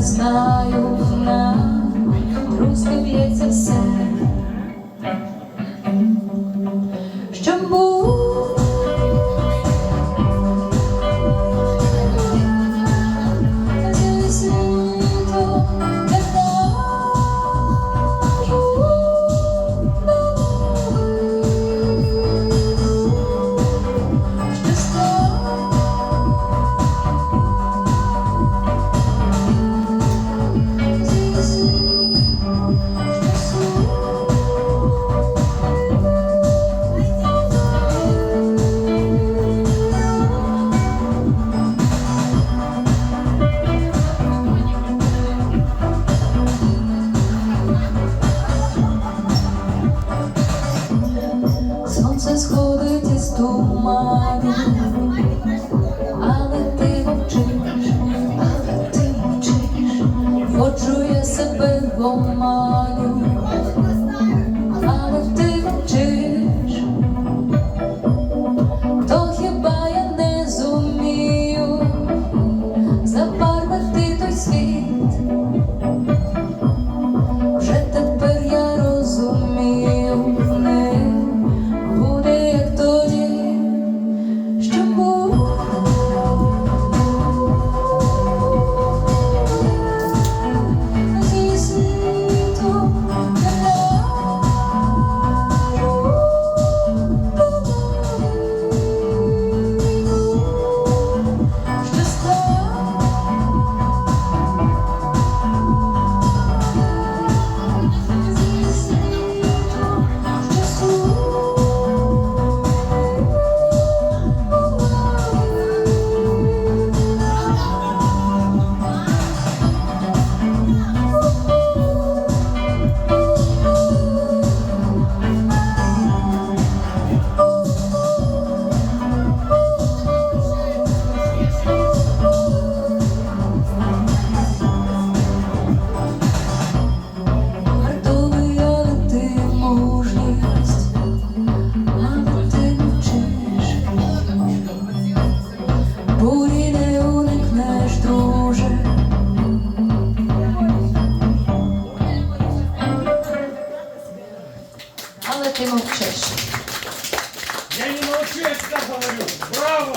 знаю, на руське б'ється все. ബൊമ്മാനും але ти мовчиш. Я не мовчу, я тебе говорю. Браво!